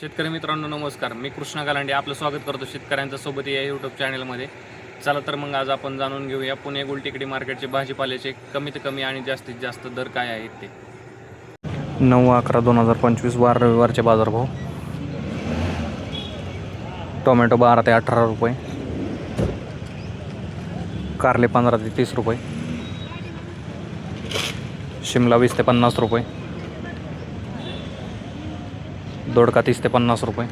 शेतकरी मित्रांनो नमस्कार. मी कृष्णा गालांडे आपलं स्वागत करतो शेतकऱ्यांच्या सोबत या यूट्यूब चॅनलमध्ये चला तर मग आज आपण जाणून घेऊया पुणे गुलटेकडी मार्केटचे भाजीपाल्याचे कमीत कमी आणि जास्तीत जास्त दर काय आहेत ते. नऊ अकरा दोन हजार पंचवीस वार रविवारचे बाजारभाव. टोमॅटो बारा ते अठरा रुपये. कारले पंधरा ते तीस रुपये. शिमला वीस ते पन्नास रुपये. दोडका तीस ते पन्नास रुपये.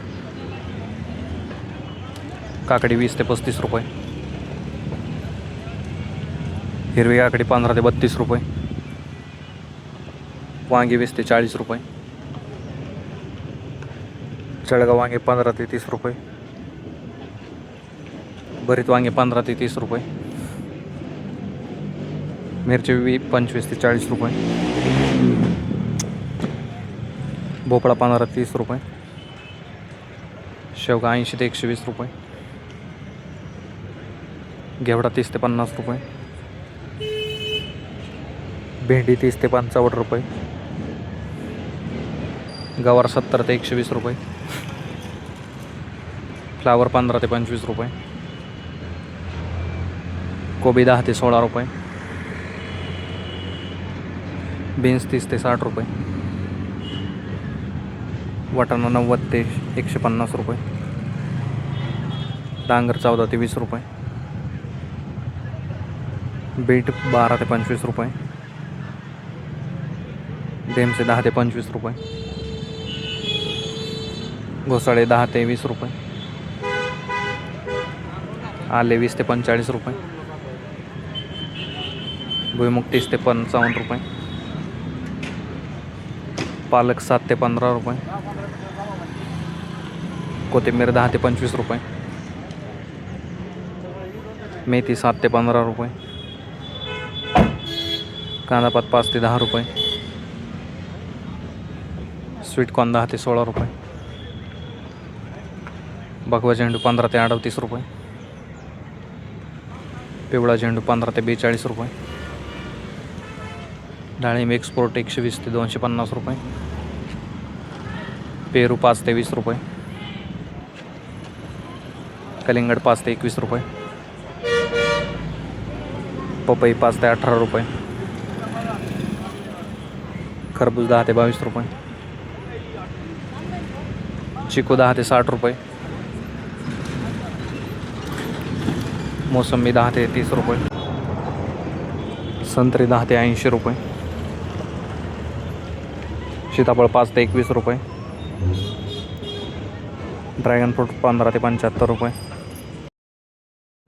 काकडी वीस ते पस्तीस रुपये. हिरवी काकडी पंधरा ते बत्तीस रुपये. वांगी वीस ते चाळीस रुपये. चळगा वांगे पंधरा ते तीस रुपये. भरीत वांगे पंधरा ते तीस रुपये. मिरची वी पंचवीस ते चाळीस रुपये. भोपळा पंधरा ते तीस रुपये. शेवगा ऐंशी ते एकशे वीस रुपये. घेवडा तीस ते पन्नास रुपये. भेंडी तीस ते पंचावन्न रुपये. गवार सत्तर ते एकशे वीस रुपये. फ्लावर पंधरा ते पंचवीस रुपये. कोबी दहा ते सोळा रुपये. बीन्स तीस ते साठ रुपये. वाटाणा नव्वद ते एकशे पन्नास रुपये. डांगर चौदा ते वीस रुपये. बीट बारा ते पंचवीस रुपये. डेमचे दहा ते पंचवीस रुपये. घोसाळे दहा ते वीस रुपये. आले वीस ते पंचेचाळीस रुपये. भुईमुग तीस ते पंचावन्न रुपये. पालक सात ते पंधरा रुपये. कोथिंबीर दहा ते पंचवीस रुपये. मेथी सात ते पंधरा रुपये. कांदापात पाच ते दहा रुपये. स्वीटकॉर्न दहा ते सोळा रुपये. भगवा झेंडू पंधरा ते अडतीस रुपये. पिवळा झेंडू पंधरा ते बेचाळीस रुपये. डाळिंब एक्सपोर्ट एकशे वीस ते दोनशे पन्नास रुपये. पेरू पाच ते वीस रुपये. कलिंगड पाच ते एकवीस रुपये. पपई पाच ते अठरा रुपये. खरबूज दहा ते बावीस रुपये. चिकू दहा ते साठ रुपये. मोसंबी दहा ते तीस रुपये. संत्री दहा ते ऐंशी रुपये. सीताफळ पाच ते एकवीस रुपये. ड्रॅगन फ्रूट पंधरा ते पंच्याहत्तर रुपये.